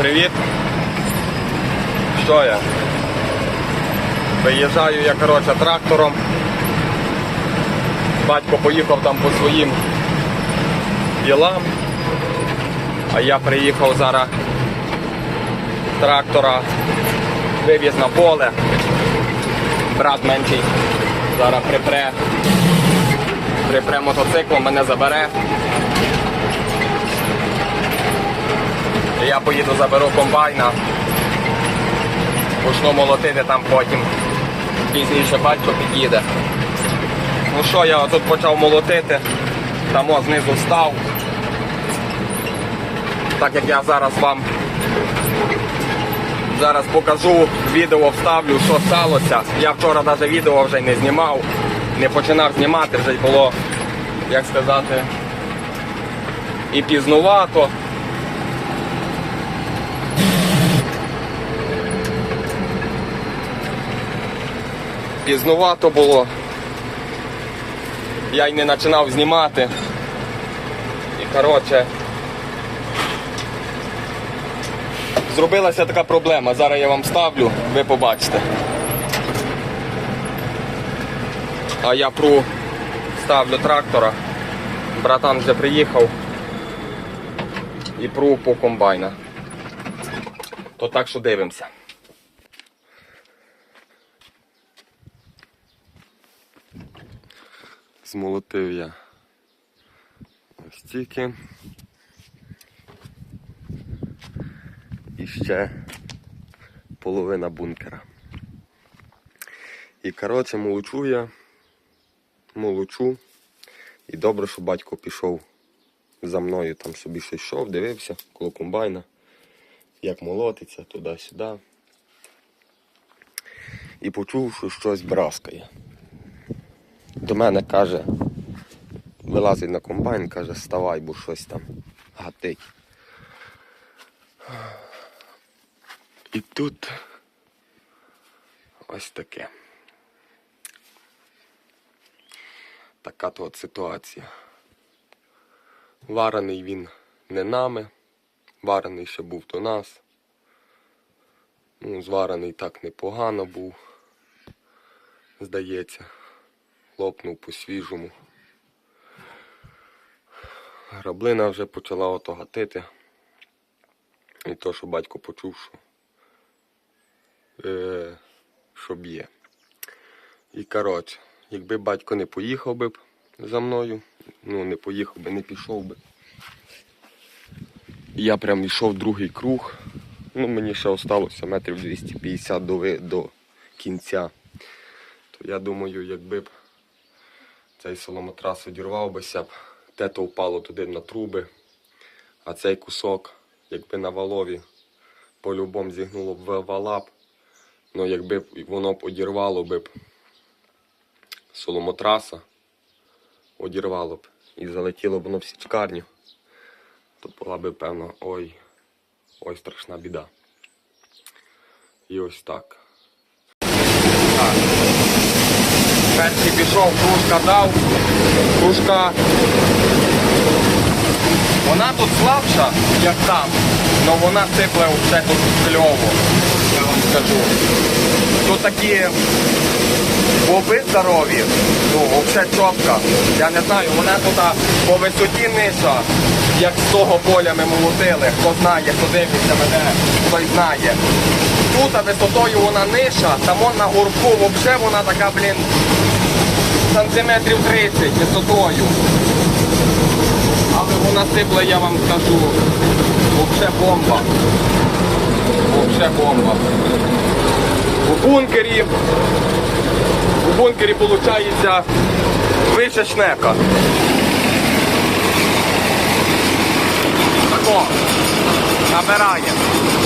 Привіт. Що я? Виїжджаю я коротше трактором. Батько поїхав там по своїм ділам. А я приїхав зараз трактора, вивіз на поле. Брат менший зараз припре. Припре мотоциклом, мене забере. Я поїду, заберу комбайна. Почну молотити там потім. Пізніше батько під'їде. Ну що, я тут почав молотити, там знизу став. Так як я зараз вам зараз покажу, відео вставлю, що сталося. Я вчора навіть відео вже не знімав, не починав знімати, вже було, як сказати, і пізнувато. Пізнувато було. Я й не починав знімати. І коротше. Зробилася така проблема. Зараз я вам ставлю, ви побачите. А я пру ставлю трактора. Братан вже приїхав. І пру по комбайна. То так що дивимося. Змолотив я ось тільки. І ще половина бункера. І коротше молочу я, молочу. І добре, що батько пішов за мною, там собі щось йшов, дивився коло комбайна, як молотиться туди-сюди. І почув, що щось браскає до мене каже, вилазить на комбайн, каже, вставай, бо щось там гатить. І тут ось таке. Така то от ситуація. Варений він не нами, варений ще був до нас. Ну, зварений так непогано був, здається лопнув по-свіжому. Граблина вже почала ото гатити. І то, що батько почув, що, е, що б'є. І коротше, якби батько не поїхав би за мною, ну не поїхав би, не пішов би. Я прям йшов другий круг. Ну, мені ще осталося метрів 250 до, до кінця. То я думаю, якби б цей соломотрас одірвав бися б, те впало туди на труби, а цей кусок, якби на валові, по-любому зігнуло б вала б, ну якби воно б одірвало б соломотраса, одірвало б і залетіло б воно в січкарню, то була би певно, ой, ой, страшна біда. І ось. Так. Перший пішов, кружка дав. Кружка. Вона тут слабша, як там, але вона сипле все тут кльово, я вам скажу. Тут такі боби здорові, ну, взагалі чітка. Я не знаю, вона тут по висоті ниша, як з того поля ми молотили. Хто знає, хто дивиться мене, той знає. Тут висотою вона ниша, там на горбку взагалі вона така, блін, сантиметрів 30 висотою. Але вона сипла, я вам скажу, взагалі бомба. Взагалі бомба. У бункері, у бункері виходить вище шнека. Тако, набирає. Так.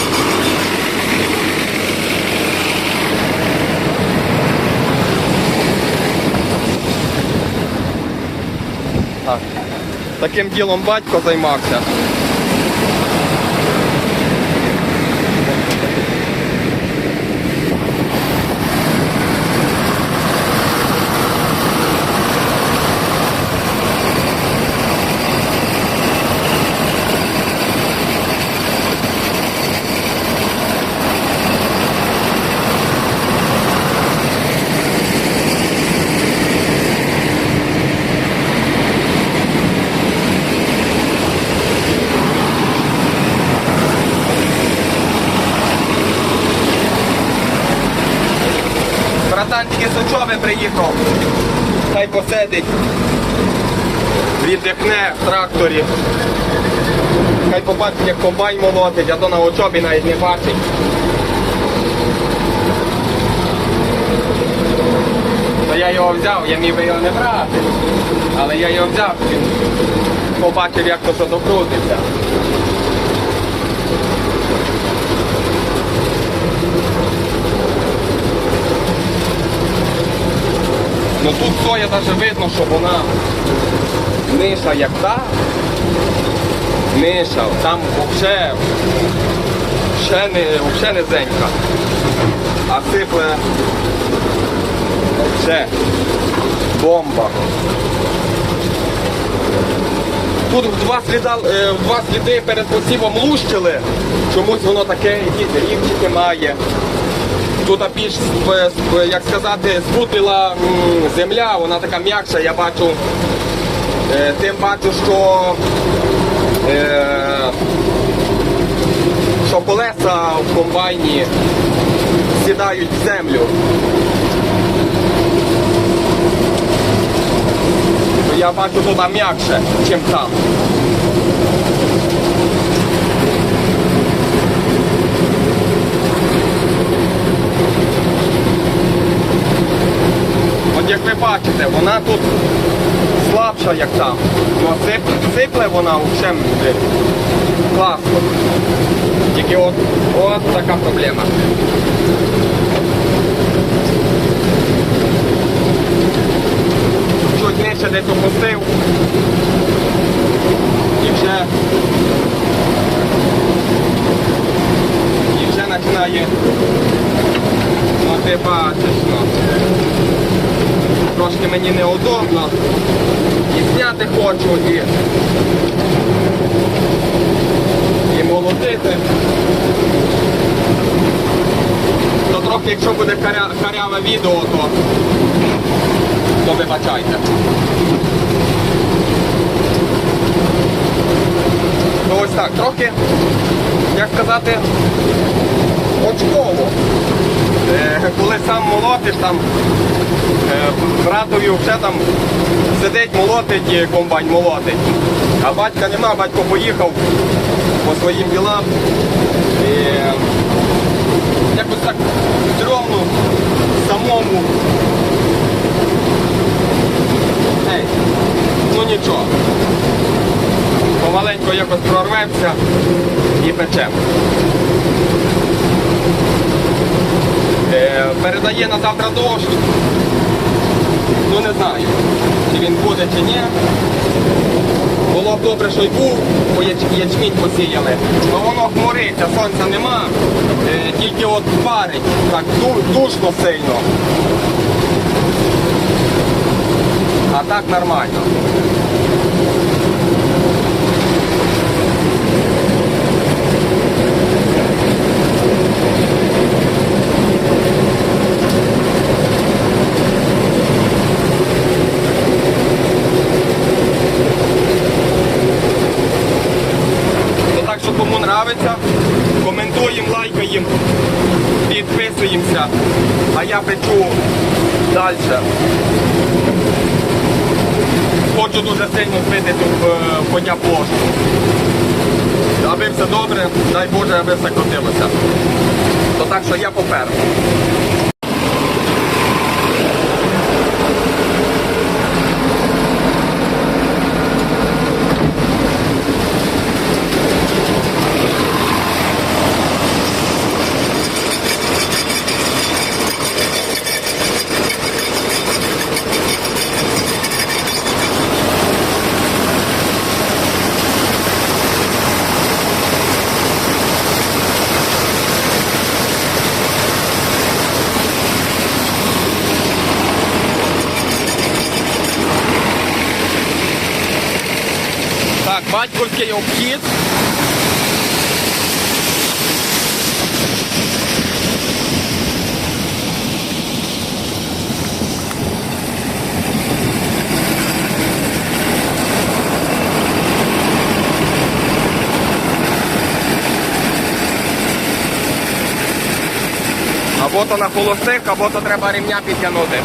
Таким ділом батько займався. братан тільки з учоби приїхав. Хай посидить. Віддихне в тракторі. Хай побачить, як комбайн молотить, а то на учобі навіть не бачить. То я його взяв, я міг би його не брати. Але я його взяв, він побачив, як то що докрутиться. Ну тут соя навіть видно, що вона ниша як та. Ниша, там взагалі ще не, взагалі не зенька. А сипле все. Бомба. Тут в два, сліда, е, в два сліди перед посівом лущили. Чомусь воно таке, якісь рівчики має. Тут більш, як сказати, спутила земля, вона така м'якша, я бачу. Е, Тим бачу, що, е, що колеса в комбайні сідають в землю. Я бачу тут м'якше, ніж там. От як ви бачите, вона тут слабша, як там. Ну, а сип- сипле вона взагалі класно. Тільки от, от така проблема. Чуть нижче десь опустив. І вже. І вже починає. Ну ти бачиш, ну. Трошки мені неудобно. І зняти хочу, і, і молотити. То трохи, якщо буде каря, каряве відео, то, то вибачайте. Ну ось так, трохи, як сказати, очково. Е, коли сам молотиш, там е, братові вже там сидить, молотить, комбайн молотить. А батька нема, батько поїхав по своїм ділам. І е, якось так стрьомно самому. Ей, ну нічого. Помаленько якось прорвемося і печемо. Е, передає на завтра дощ. Ну не знаю, чи він буде, чи ні. Було б добре, що й був, бо яч- ячмінь посіяли. Ну воно хмуриться, сонця нема, е, тільки от парить, так ду- душно сильно. А так нормально. Ну так що кому нравиться, коментуємо, лайкаємо, підписуємося, а я печу далі. Хочу дуже сильно збити тут е, коня площу. Аби все добре, дай Боже, аби все крутилося. То так що я попереду. Так, батьківський обхід. Або то на холостих, або то треба рівня підтягнути.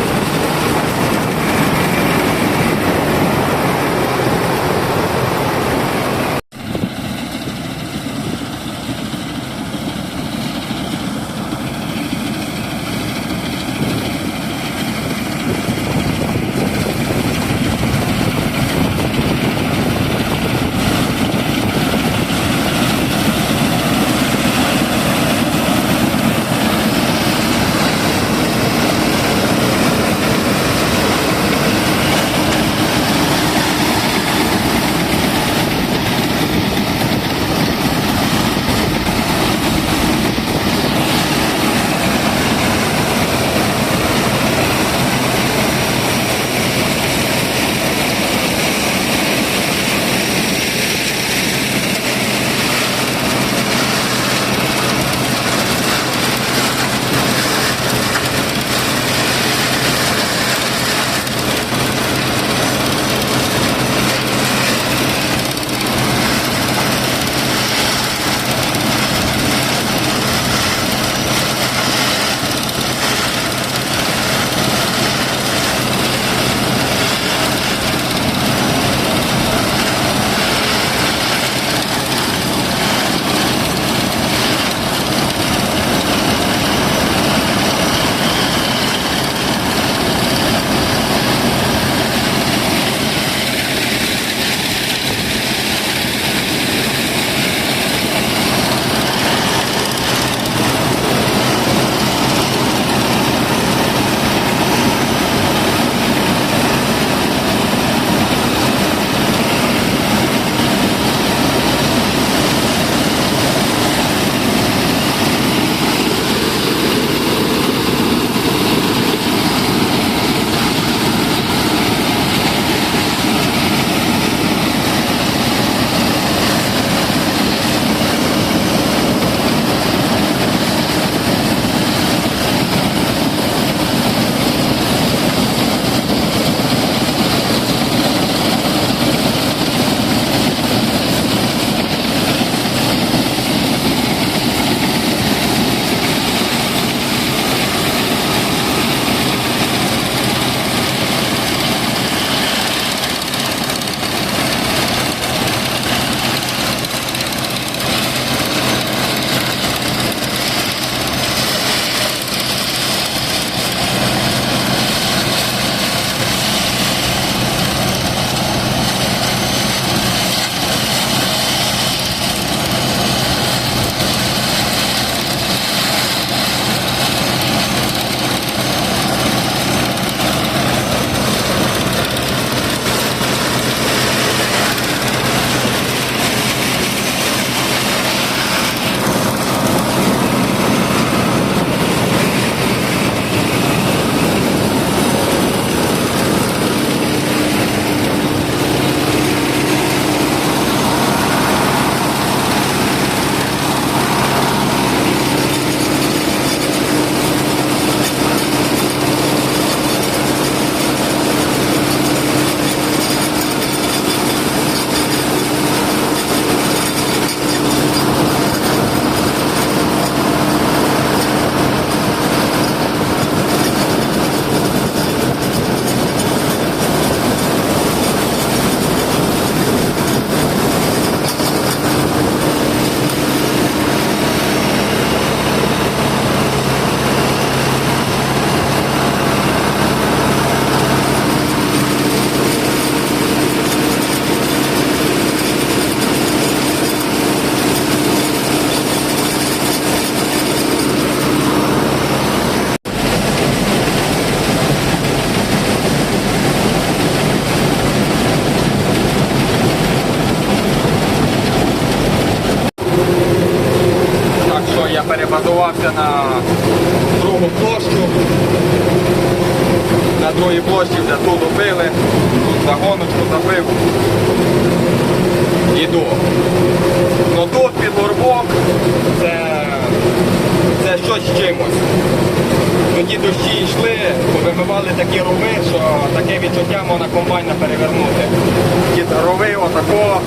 Отако,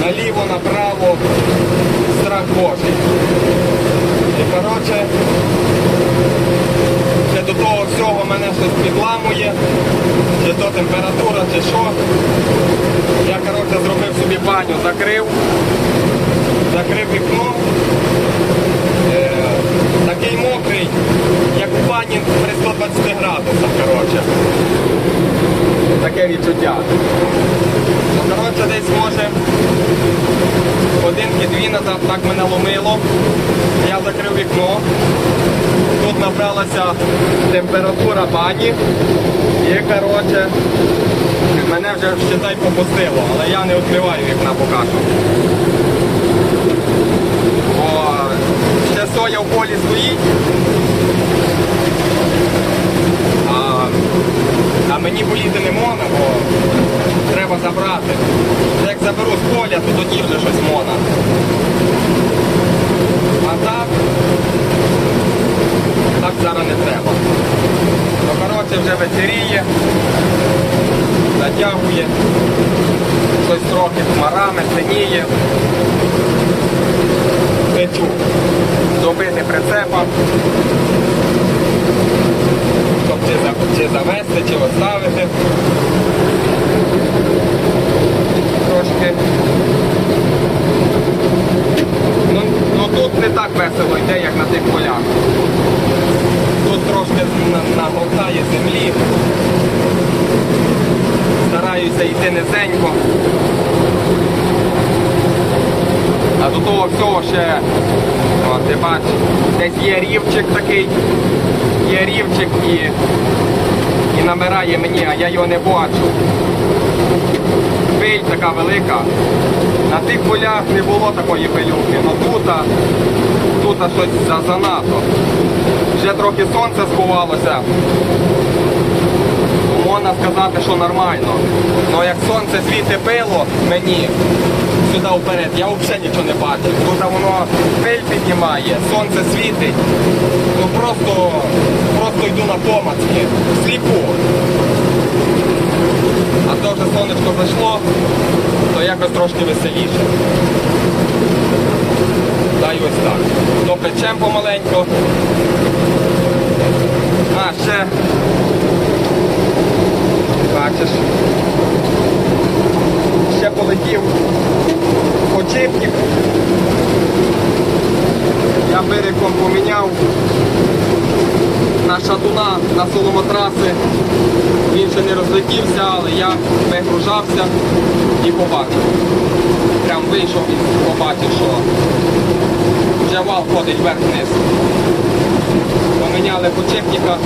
наліво, направо, страх Божий. коротше, ще до того всього мене щось підламує, чи то температура, чи що. Я коротше, зробив собі баню, закрив, закрив вікно. Такий мокрий, як у бані при 120 градусах, коротше. Таке відчуття. Ну, коротше, десь може годинки-дві назад так мене ломило. Я закрив вікно. Тут набралася температура бані. І коротше, мене вже считай попустило, але я не відкриваю вікна поки що. Соя в полі стоїть. А, а мені поїти не можна, бо треба забрати. Як заберу з поля, то тоді вже щось можна. А так, так зараз не треба. Ну, коротше, вже вечеріє, затягує, щось трохи хмарами, синіє. Печу. Добити прицепа. Щоб чи, за- чи завести, чи оставити. Трошки. Ну, ну тут не так весело йде, як на тих полях. Тут трошки на- нагортає землі. Стараюся йти низенько. А до того всього ще, о, ти бачиш, десь є рівчик такий, є рівчик і, і мені, а я його не бачу. Пиль така велика. На тих полях не було такої пилюки, але тут, тут щось занадто. Вже трохи сонце сховалося. Можна сказати, що нормально. Але як сонце світить пило мені сюди вперед, я взагалі нічого не бачу. Тут воно пиль піднімає, сонце світить. Ну просто, просто йду на помацки, сліпу. А то вже сонечко зайшло, то якось трошки веселіше. Та й ось так. То печем помаленько. А, ще. Бачиш. Ще полетів на на соломотраси. Він ще не розлетівся, але я вигружався і побачив. Прям вийшов і побачив, що вже вал ходить вверх-вниз. Поміняли почепника,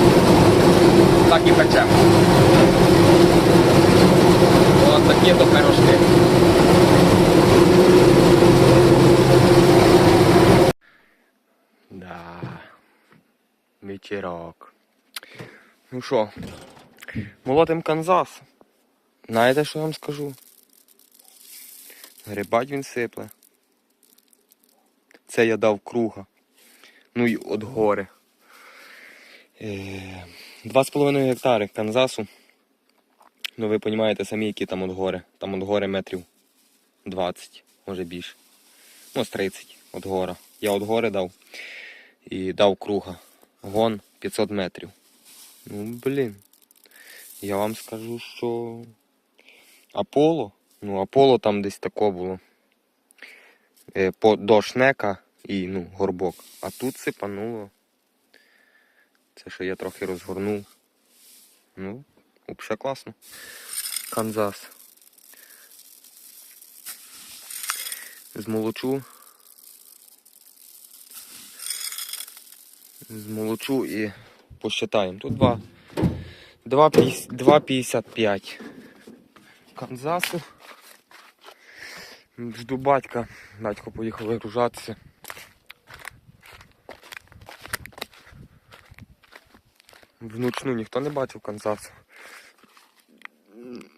так і печемо. Ось такі то пирожки. Да. Вечірок. Ну що, молотим Канзас. Знаєте, що я вам скажу? Грибать він сипле. Це я дав круга. Ну і от гори. Е, Два з половиною гектари Канзасу. Ну ви розумієте самі, які там от гори. Там от гори метрів 20, може більше. Ну, з 30 от гора. Я от гори дав і дав круга. Гон 500 метрів. Ну, блін. Я вам скажу, що Аполло, ну, Аполло там десь тако було. Е, по, до шнека і ну, горбок. А тут сипануло. Це що я трохи розгорнув. Ну, взагалі класно. Канзас. Змолочу. Змолочу і посчитаємо. Тут 2,55 Канзасу. Жду батька. Батько поїхав вигружатися. Внучну ніхто не бачив Канзасу.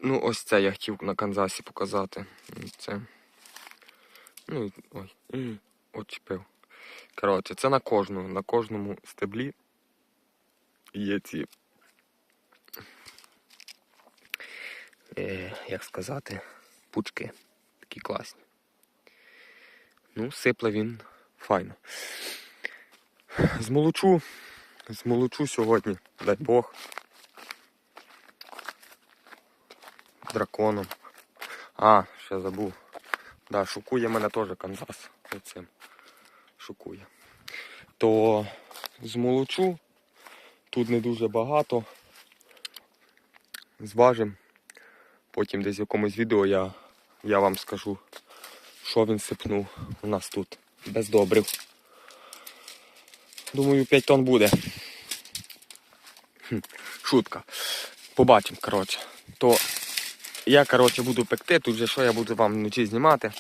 Ну, ось це я хотів на Канзасі показати. Це. Ну, ой, м, очепив. Коротше, це на кожному, на кожному стеблі є ці. Е, як сказати, пучки. Такі класні. Ну, сипле він файно. Змолочу. Змолочу сьогодні, дай Бог. Драконом. А, ще забув. Да, шукує мене теж Канзас. Оцим. Шукує. То змолочу. Тут не дуже багато. Зважим. Потім десь в якомусь відео я, я вам скажу, що він сипнув у нас тут. Без добрив. Думаю, 5 тонн буде. Шутка. Побачимо, коротше. То я, коротше, буду пекти. Тут же що я буду вам вночі знімати.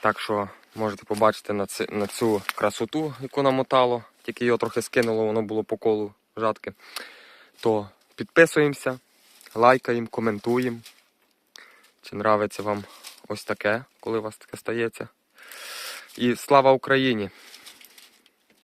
Так що можете побачити на, ци, на цю красоту, яку намотало. Тільки його трохи скинуло, воно було по колу жатки. То підписуємося, лайкаємо, коментуємо. Чи нравиться вам ось таке, коли у вас таке стається. І слава Україні!